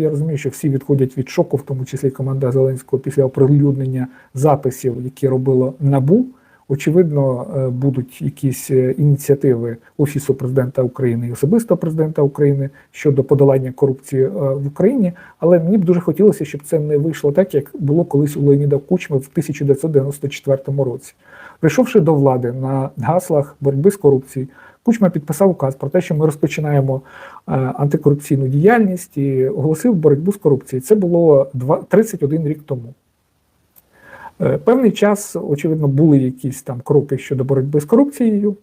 Я розумію, що всі відходять від шоку, в тому числі команда Зеленського після оприлюднення записів, які робило набу. Очевидно, е, будуть якісь е, ініціативи Офісу президента України і особисто президента України щодо подолання корупції е, в Україні. Але мені б дуже хотілося, щоб це не вийшло так, як було колись у Леоніда Кучми в 1994 році. Прийшовши до влади на гаслах боротьби з корупцією, Кучма підписав указ про те, що ми розпочинаємо антикорупційну діяльність і оголосив боротьбу з корупцією. Це було два- 31 рік тому. Е, Певний час, очевидно, були якісь там кроки щодо боротьби з корупцією,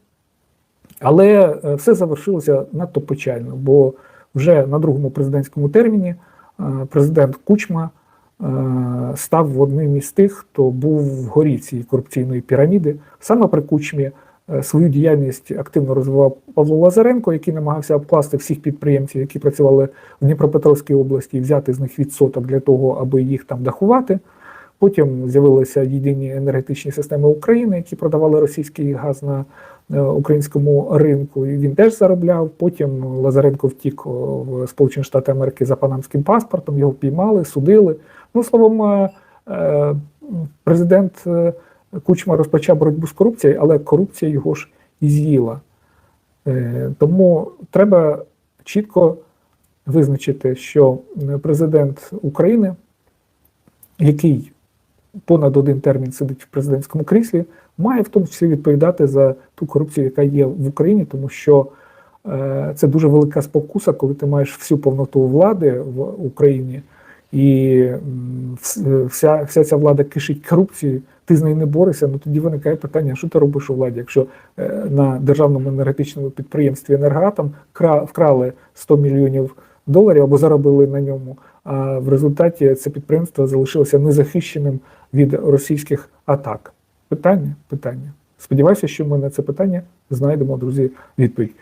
але е, все завершилося надто печально, бо вже на другому президентському терміні е, президент Кучма став одним із тих, хто був вгорі цієї корупційної піраміди. Саме при Кучмі свою діяльність активно розвивав Павло Лазаренко, який намагався обкласти всіх підприємців, які працювали в Дніпропетровській області, і взяти з них відсоток для того, аби їх там дахувати. Потім з'явилися єдині енергетичні системи України, які продавали російський газ на е, українському ринку. І він теж заробляв. Потім Лазаренко втік в Сполучені Штати Америки за панамським паспортом, його піймали, судили. Ну, словом, е, е, президент е, Кучма розпочав боротьбу з корупцією, але корупція його ж і з'їла. Е, Тому треба чітко визначити, що е, президент України, який понад один термін сидить в президентському кріслі, має в тому числі відповідати за ту корупцію, яка є в Україні, тому що е, це дуже велика спокуса, коли ти маєш всю повноту влади в Україні, і вся, вся ця влада кишить корупцією, ти з нею не борешся, ну тоді виникає питання, що ти робиш у владі, якщо е, на державному енергетичному підприємстві «Енергоатом» кра- вкрали 100 мільйонів доларів або заробили на ньому, а в результаті це підприємство залишилося незахищеним від російських атак. Питання? Питання. Сподіваюся, що ми на це питання знайдемо, друзі, відповідь.